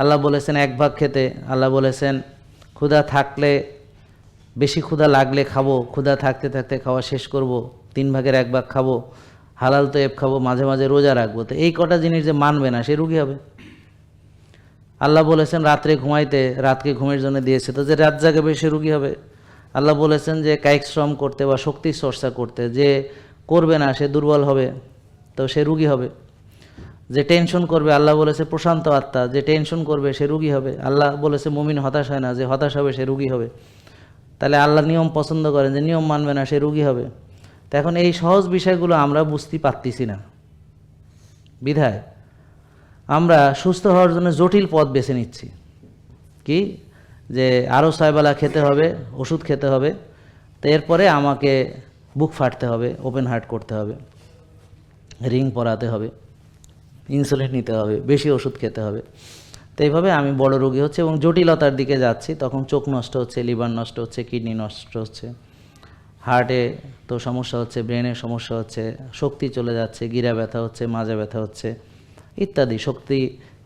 আল্লাহ বলেছেন, এক ভাগ খেতে। আল্লাহ বলেছেন, ক্ষুধা থাকলে, বেশি ক্ষুধা লাগলে খাব, ক্ষুধা থাকতে থাকতে খাওয়া শেষ করব, তিন ভাগের এক ভাগ খাব, হালাল তো এব খাব, মাঝে মাঝে রোজা রাখব। তো এই কটা জিনিস যে মানবে না, সে রুগী হবে। আল্লাহ বলেছেন, রাত্রে ঘুমাইতে, রাতকে ঘুমের জন্য দিয়েছে। তো যে রাত জাগাবে, সে রুগী হবে। আল্লাহ বলেছেন যে, কায়িক শ্রম করতে বা শক্তি চর্চা করতে, যে করবে না, সে দুর্বল হবে, তো সে রুগী হবে। যে টেনশন করবে, আল্লাহ বলেছে প্রশান্ত আত্মা, যে টেনশন করবে সে রুগী হবে। আল্লাহ বলেছে মুমিন হতাশ হয় না, যে হতাশ হবে সে রুগী হবে। তাহলে আল্লাহ নিয়ম পছন্দ করেন যে নিয়ম মানবে না, সে রুগী হবে। তো এখন এই সহজ বিষয়গুলো আমরা বুঝতে পারতেছি না। বিধায় আমরা সুস্থ হওয়ার জন্য জটিল পথ বেছে নিচ্ছি। কি? যে আরও ছয়বেলা খেতে হবে, ওষুধ খেতে হবে, তো এরপরে আমাকে বুক ফাটতে হবে, ওপেন হার্ট করতে হবে, রিং পরাতে হবে। ইনসুলিন নিতে হবে, বেশি ওষুধ খেতে হবে। তো এইভাবে আমি বড় রোগী হচ্ছে এবং জটিলতার দিকে যাচ্ছি। তখন চোখ নষ্ট হচ্ছে, লিভার নষ্ট হচ্ছে, কিডনি নষ্ট হচ্ছে। হার্টে তো সমস্যা হচ্ছে ব্রেনের সমস্যা হচ্ছে, শক্তি চলে যাচ্ছে, গিরা ব্যথা হচ্ছে, মাজা ব্যথা হচ্ছে, ইত্যাদি। শক্তি,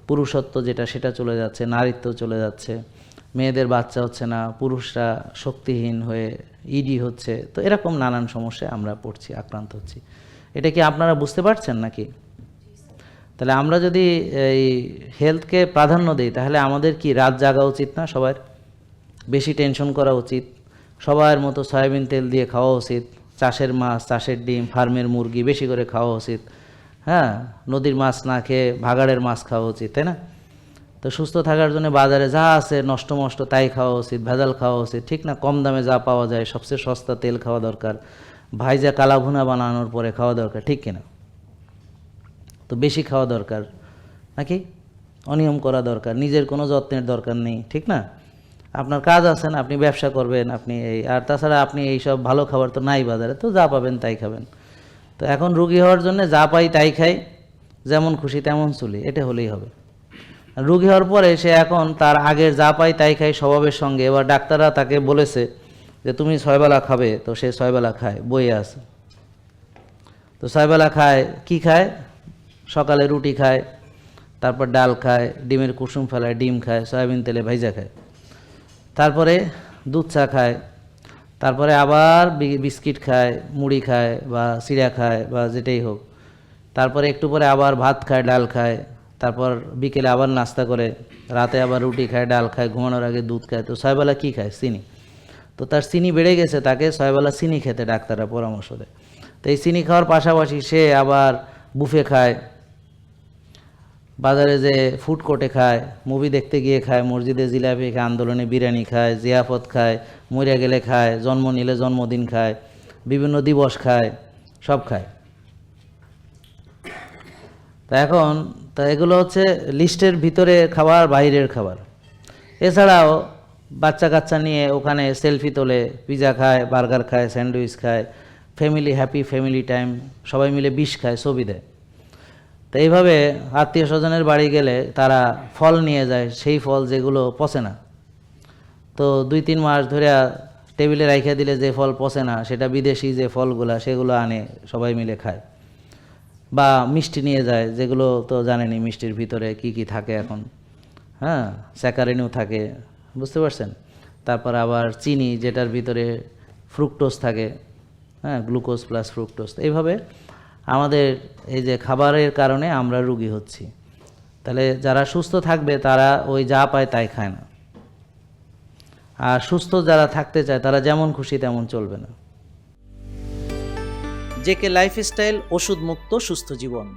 পুরুষত্ব যেটা, সেটা চলে যাচ্ছে, নারীত্ব চলে যাচ্ছে। মেয়েদের বাচ্চা হচ্ছে না, পুরুষরা শক্তিহীন হয়ে ইডি হচ্ছে। তো এরকম নানান সমস্যায় আমরা পড়ছি, আক্রান্ত হচ্ছি। এটা কি আপনারা বুঝতে পারছেন নাকি? তাহলে আমরা যদি এই হেলথকে প্রাধান্য দিই, তাহলে আমাদের কি রাত জাগা উচিত না সবার? বেশি টেনশন করা উচিত। সবার মতো সয়াবিন তেল দিয়ে খাওয়া উচিত। চাষের মাছ, চাষের ডিম, ফার্মের মুরগি বেশি করে খাওয়া উচিত। হ্যাঁ? নদীর মাছ না খেয়ে ভাগাড়ের মাছ খাওয়া উচিত, তাই না? তো সুস্থ থাকার জন্য বাজারে যা আছে নষ্ট মষ্ট তাই খাওয়া উচিত, ভেজাল খাওয়া উচিত। ঠিক না? কম দামে যা পাওয়া যায়, সবচেয়ে সস্তা তেল খাওয়া দরকার। ভাইজা কালা ভুনা বানানোর পরে খাওয়া দরকার, ঠিক কিনা? তো বেশি খাওয়া দরকার। নাকি? অনিয়ম করা দরকার, নিজের কোনো যত্নের দরকার নেই, ঠিক না? আপনার কাজ আছে না, আপনি ব্যবসা করবেন, আপনি এই, আর তাছাড়া আপনি এই সব ভালো খাবার তো নাই বাজারে, তো যা পাবেন তাই খাবেন। তো এখন রুগী হওয়ার জন্য যা পাই তাই খাই, যেমন খুশি তেমন চলি, এটা হলেই হবে। রুগী হওয়ার পরে সে এখন তার আগের যা পাই তাই খাই স্বভাবের সঙ্গে। এবার ডাক্তাররা তাকে বলেছে যে, তুমি ছয়বেলা খাবে। তো সে ছয়বেলা খায়, বইয়ে আছে। তো ছয়বেলা খায়, কি খায়? সকালে রুটি খায়, তারপর ডাল খায়, ডিমের কুসুম ফেলায়, ডিম খায়, সয়াবিন তেলে ভাইজা খায়। তারপরে দুধ চা খায়, তারপরে আবার বিস্কিট খায়, মুড়ি খায় বা চিড়া খায় বা যেটাই হোক। তারপরে একটু পরে আবার ভাত খায়, ডাল খায়, তারপর বিকেলে আবার নাস্তা করে, রাতে আবার রুটি খায়, ডাল খায়, ঘুমানোর আগে দুধ খায়। তো ছয়বেলা কী খায়? চিনি। তো তার চিনি বেড়ে গেছে, তাকে ছয়বেলা চিনি খেতে ডাক্তাররা পরামর্শ দেয়। তো এই চিনি খাওয়ার পাশাপাশি সে আবার বুফে খায় বাজারে যে ফুড কোর্টে খায় মুভি দেখতে গিয়ে খায়, মসজিদে জিলাপি খায়, আন্দোলনে বিরিয়ানি খায়, জিয়াফত খায়, মরিয়া গেলে খায়, জন্ম নিলে জন্মদিন খায়, বিভিন্ন দিবস খায়, সব খায়। তা এখন, তা এগুলো হচ্ছে লিস্টের ভিতরে খাবার, বাইরের খাবার। এছাড়াও বাচ্চা কাচ্চা নিয়ে ওখানে সেলফি তোলে পিজা খায় বার্গার খায় স্যান্ডউইচ খায় ফ্যামিলি হ্যাপি ফ্যামিলি টাইম সবাই মিলে বিষ খায়, ছবি দেয়। তো এইভাবে আত্মীয় স্বজনের বাড়ি গেলে তারা ফল নিয়ে যায়, সেই ফল যেগুলো পচে না। তো দুই তিন মাস ধরে টেবিলে রাইখে দিলে যে ফল পচে না, সেটা বিদেশি যে ফলগুলা সেগুলো আনে, সবাই মিলে খায়। বা মিষ্টি নিয়ে যায়, যেগুলো তো জানেনি মিষ্টির ভিতরে কি কি থাকে এখন। হ্যাঁ স্যাকারিনও থাকে, বুঝতে পারছেন? তারপর আবার চিনি, যেটার ভিতরে ফ্রুক্টোজ থাকে। হ্যাঁ গ্লুকোজ প্লাস ফ্রুক্টোজ। এইভাবে আমাদের এই যে খাবারের কারণে আমরা রুগী হচ্ছি। তাহলে যারা সুস্থ থাকবে, তারা ওই যা পায় তাই খায় না। আর সুস্থ যারা থাকতে চায়, তারা যেমন খুশি তেমন চলবে না। জেকে লাইফস্টাইল ওষুধ মুক্ত সুস্থ জীবন।